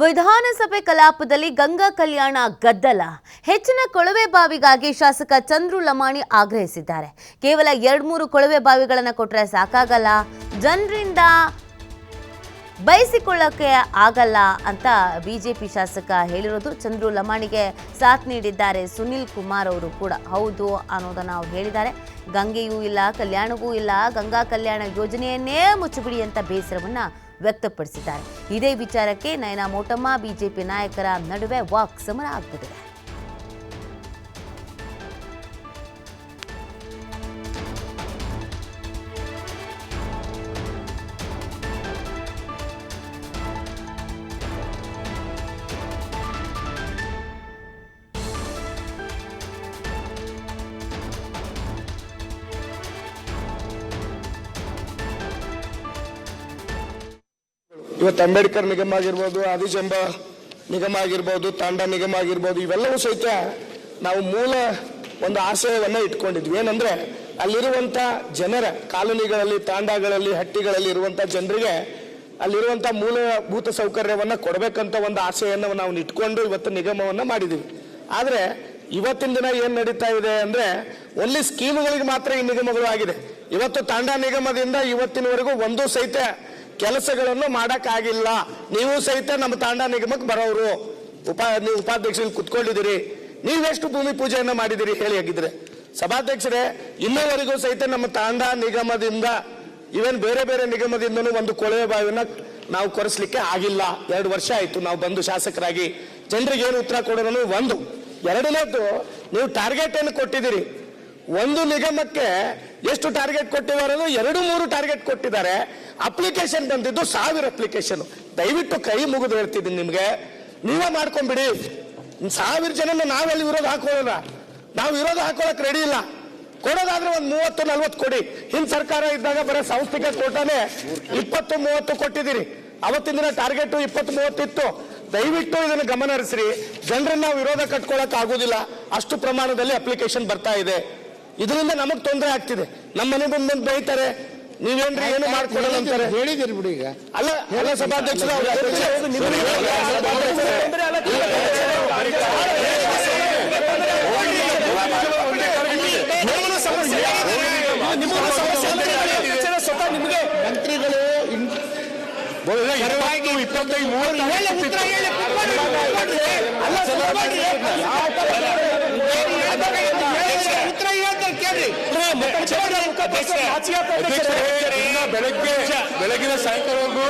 ವಿಧಾನಸಭೆ ಕಲಾಪದಲ್ಲಿ ಗಂಗಾ ಕಲ್ಯಾಣ ಗದ್ದಲ. ಹೆಚ್ಚಿನ ಕೊಳವೆ ಬಾವಿಗಾಗಿ ಶಾಸಕ ಚಂದ್ರು ಲಮಾಣಿ ಆಗ್ರಹಿಸಿದ್ದಾರೆ. ಕೇವಲ ಎರಡ್ಮೂರು ಕೊಳವೆ ಬಾವಿಗಳನ್ನು ಕೊಟ್ಟರೆ ಸಾಕಾಗಲ್ಲ. ಜನರಿಂದ ಬಯಸಿಕೊಳ್ಳಕ್ಕೆ ಆಗಲ್ಲ ಅಂತ ಬಿಜೆಪಿ ಶಾಸಕ ಹೇಳಿರೋದು ಚಂದ್ರು ಲಮಾಣಿಗೆ ಸಾಥ್ ನೀಡಿದ್ದಾರೆ ಸುನಿಲ್ ಕುಮಾರ್ ಅವರು ಕೂಡ. ಹೌದು ಅನ್ನೋದನ್ನು ಅವ್ರು ಹೇಳಿದ್ದಾರೆ. ಗಂಗೆಯೂ ಇಲ್ಲ, ಕಲ್ಯಾಣವೂ ಇಲ್ಲ, ಗಂಗಾ ಕಲ್ಯಾಣ ಯೋಜನೆಯನ್ನೇ ಮುಚ್ಚಿಬಿಡಿ ಅಂತ ಬೇಸರವನ್ನ ವ್ಯಕ್ತಪಡಿಸಿದ್ದಾರೆ. ಇದೇ ವಿಚಾರಕ್ಕೆ ನಯನಾ ಮೋಟಮ್ಮ ಬಿಜೆಪಿ ನಾಯಕರ ನಡುವೆ ವಾಕ್ ಸಮರ ಇವತ್ತು ಅಂಬೇಡ್ಕರ್ ನಿಗಮ ಆಗಿರ್ಬೋದು ಆದಿಜಂಬ ನಿಗಮ ಆಗಿರ್ಬೋದು, ತಾಂಡ ನಿಗಮ ಆಗಿರ್ಬೋದು, ಇವೆಲ್ಲವೂ ಸಹಿತ ನಾವು ಮೂಲ ಒಂದು ಆಶಯವನ್ನು ಇಟ್ಕೊಂಡಿದ್ವಿ. ಏನಂದ್ರೆ ಅಲ್ಲಿರುವಂಥ ಜನರ ಕಾಲೋನಿಗಳಲ್ಲಿ, ತಾಂಡಗಳಲ್ಲಿ, ಹಟ್ಟಿಗಳಲ್ಲಿ ಇರುವಂಥ ಜನರಿಗೆ ಅಲ್ಲಿರುವಂಥ ಮೂಲಭೂತ ಸೌಕರ್ಯವನ್ನು ಕೊಡಬೇಕಂತ ಒಂದು ಆಶೆಯನ್ನು ನಾವು ಇಟ್ಕೊಂಡು ಇವತ್ತು ನಿಗಮವನ್ನ ಮಾಡಿದೀವಿ. ಆದರೆ, ಇವತ್ತಿನ ದಿನ ಏನು ನಡೀತಾ ಇದೆ ಅಂದ್ರೆ ಒಲ್ಲಿ ಸ್ಕೀಮ್ಗಳಿಗೆ ಮಾತ್ರ ಈ ನಿಗಮಗಳು ಆಗಿದೆ. ಇವತ್ತು ತಾಂಡ ನಿಗಮದಿಂದ ಇವತ್ತಿನವರೆಗೂ ಒಂದು ಸಹಿತ ಕೆಲಸಗಳನ್ನು ಮಾಡಕ್ಕಾಗಿಲ್ಲ. ನೀವು ಸಹಿತ ನಮ್ಮ ತಾಂಡ ನಿಗಮಕ್ಕೆ ಬರೋರು. ಉಪ, ನೀವು ಉಪಾಧ್ಯಕ್ಷರಲ್ಲಿ ಕುತ್ಕೊಂಡಿದ್ದೀರಿ. ನೀವೆಷ್ಟು ಭೂಮಿ ಪೂಜೆಯನ್ನು ಮಾಡಿದಿರಿ ಹೇಳಿ ಆಗಿದ್ರೆ ಸಭಾಧ್ಯಕ್ಷರೇ, ಇನ್ನೂವರೆಗೂ ಸಹಿತ ನಮ್ಮ ತಾಂಡ ನಿಗಮದಿಂದ ಇವನ್ ಬೇರೆ ಬೇರೆ ನಿಗಮದಿಂದನೂ ಒಂದು ಕೊಳವೆ ಬಾವಿನ ನಾವು ಕೊರೆಸ್ಲಿಕ್ಕೆ ಆಗಿಲ್ಲ. ಎರಡು ವರ್ಷ ಆಯ್ತು ನಾವು ಬಂದು ಶಾಸಕರಾಗಿ. ಜನರಿಗೆ ಏನು ಉತ್ತರ ಕೊಡೋದನ್ನು ಒಂದು. ಎರಡನೇದು ನೀವು ಟಾರ್ಗೆಟ್ ಏನು ಕೊಟ್ಟಿದ್ದೀರಿ. ಒಂದು ನಿಗಮಕ್ಕೆ ಎಷ್ಟು ಟಾರ್ಗೆಟ್ ಕೊಟ್ಟಿದ್ದಾರೆ ಎರಡು ಮೂರು ಟಾರ್ಗೆಟ್ ಕೊಟ್ಟಿದ್ದಾರೆ. ಅಪ್ಲಿಕೇಶನ್ ಬಂದಿದ್ದು ಸಾವಿರ ಅಪ್ಲಿಕೇಶನ್ ದಯವಿಟ್ಟು ಕೈ ಮುಗಿದು ಹೇಳ್ತಿದ್ದೀನಿ ನಿಮಗೆ. ನೀವೇ ಮಾಡ್ಕೊಂಬಿಡಿ. ಸಾವಿರ ಜನನ ನಾವೆಲ್ಲಿ ವಿರೋಧ ಹಾಕೊಳ್ಳೋಣ ನಾವು ವಿರೋಧ ಹಾಕೊಳ್ಳಕ್ ರೆಡಿ ಇಲ್ಲ. ಕೊಡೋದಾದ್ರೆ ಒಂದು ಮೂವತ್ತು, ನಲ್ವತ್ತು ಕೊಡಿ. ಹಿಂದ್ ಸರ್ಕಾರ ಇದ್ದಾಗ ಬರೀ ಸಾಂಸ್ಥಿಕ ಕೋಟಾನೆ ಇಪ್ಪತ್ತು, ಮೂವತ್ತು ಕೊಟ್ಟಿದ್ದೀರಿ. ಅವತ್ತಿನ ದಿನ ಟಾರ್ಗೆಟ್ ಇಪ್ಪತ್ತು, ಮೂವತ್ತು ಇತ್ತು. ದಯವಿಟ್ಟು ಇದನ್ನು ಗಮನ ಹರಿಸ್ರಿ ಜನರನ್ನ ವಿರೋಧ ಕಟ್ಕೊಳಕ್ ಆಗುದಿಲ್ಲ. ಅಷ್ಟು ಪ್ರಮಾಣದಲ್ಲಿ ಅಪ್ಲಿಕೇಶನ್ ಬರ್ತಾ ಇದೆ. ಇದರಿಂದ ನಮಗ್ ತೊಂದರೆ ಆಗ್ತಿದೆ ನಮ್ಮ ಮನೆ ಬಂದ್ ಬಂದ್ ಬೈತಾರೆ ನೀವೇನ್ರಿ ಏನು ಮಾಡ್ಕೊಡಲ್ಲ ಅಂತಾರೆ ಹೇಳಿದಿರಿ ಬಿಡಿ ಈಗ ಅಲ್ಲ ಎಲ್ಲ ಸಭಾಧ್ಯಕ್ಷರು ಮಂತ್ರಿಗಳು ಇಪ್ಪತ್ತೈದು ಮೂವತ್ತು ಬೆಳಗ್ಗೆ ಬೆಳಗಿನ ಸಾಯಂಕಾಲವರೆಗೂ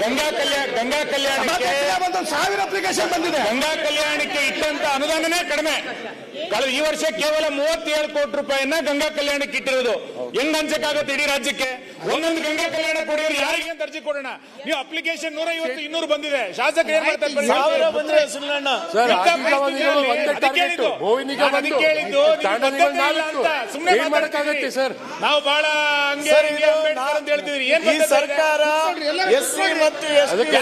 ಗಂಗಾ ಕಲ್ಯಾಣ ಗಂಗಾ ಕಲ್ಯಾಣಕ್ಕೆ ಒಂದು ಸಾವಿರ ಅಪ್ಲಿಕೇಶನ್ ಬಂದಿದೆ. ಗಂಗಾ ಕಲ್ಯಾಣಕ್ಕೆ ಇಟ್ಟಂತ ಅನುದಾನನೇ ಕಡಿಮೆ. ಕಳೆದ ಈ ವರ್ಷ ಕೇವಲ ಮೂವತ್ತೇಳು ಕೋಟಿ ರೂಪಾಯಿನ ಗಂಗಾ ಕಲ್ಯಾಣಕ್ಕೆ ಇಟ್ಟಿರೋದು ಹೆಂಗ್ ಹಂಚಕ್ಕಾಗತ್ತೆ ಇಡೀ ರಾಜ್ಯಕ್ಕೆ? ಒಂದೊಂದು ಗಂಗಾ ಕಲ್ಯಾಣ ಕೊಡಿದ್ರೆ ಯಾರಿಗೆ ಅಂತ ಅರ್ಜಿ ಕೊಡೋಣ. ನೀವು ಅಪ್ಲಿಕೇಶನ್ ನೂರ ಐವತ್ತು ಇನ್ನೂರು ಬಂದಿದೆ. ಶಾಸಕ ಏನ್ ಮಾಡ್ತಾರೆ ಸರ್ ನೀವು ಬಹಳ ಹಂಗೆ ಅಂಬೇಡ್ಕರ್ ಅಂತ ಹೇಳ್ತಿದ್ರಿ ಏನ್ ಈ ಸರ್ಕಾರ ಎಸ್ ಸಿ ಮತ್ತು ಅದಕ್ಕೆ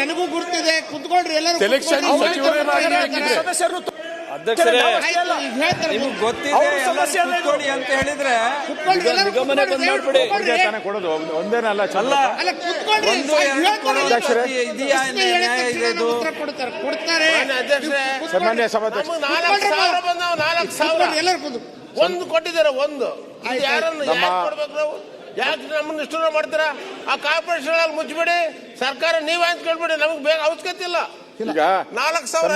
ನನಗೂ ಗುರ್ತಿದೆ. ಕುತ್ಕೊಳ್ರಿ ಎಲ್ಲರೂ ಸೆಲೆಕ್ಷನ್ ಅಧ್ಯಕ್ಷರೇ ನಿಮ್ಗೆ ಗೊತ್ತಿದೆ ಎಲ್ಲ ಅಂತ ಹೇಳಿದ್ರೆ ಬಂದ್ ಮಾಡ್ಬಿಡಿ. ಕೊಡೋದು ಒಂದೇನಲ್ಲ ಕುತ್ಕೊಳ್ರಿ ಒಂದು ಎರಡು ಇದೆಯಾ ನ್ಯಾಯ ಇದೆ ಇದು ಕೊಡ್ತಾರೆ. ಸನ್ಮಾನ್ಯ ಸಭಾಧ್ಯಕ್ಷ ನಾಲ್ಕು ಸಾವಿರ ಬಂದಾವ ನಾಲ್ಕು ಸಾವಿರ. ಎಲ್ಲರೂ ಕೂತು ಒಂದು ಕೊಟ್ಟಿದ್ದಾರೆ ಒಂದು. ಯಾರನ್ನು ಕೊಡ್ಬೇಕು ನಾವು? ಯಾಕೆ ನಮ್ಮನ್ನ ಇಷ್ಟು ಮಾಡ್ತೀರಾ? ಆ ಕಾರ್ಪೊರೇಷನ್ ಮುಚ್ಚಬೇಡಿ. ಸರ್ಕಾರ ನೀವ್ ಕೇಳ್ಬೇಡಿ. ನಮಗೆ ಬೇಗ ಅವಶ್ಯಕತೆ ಇಲ್ಲ. ಈಗ ನಾಲ್ಕು ಸಾವಿರ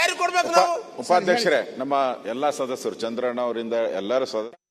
ಯಾರಿಗೆ ಕೊಡ್ಬೇಕು ನಾವು? ಉಪಾಧ್ಯಕ್ಷರೇ ನಮ್ಮ ಎಲ್ಲಾ ಸದಸ್ಯರು ಚಂದ್ರಣ್ಣ ಅವರಿಂದ ಎಲ್ಲರೂ ಸದಸ್ಯರು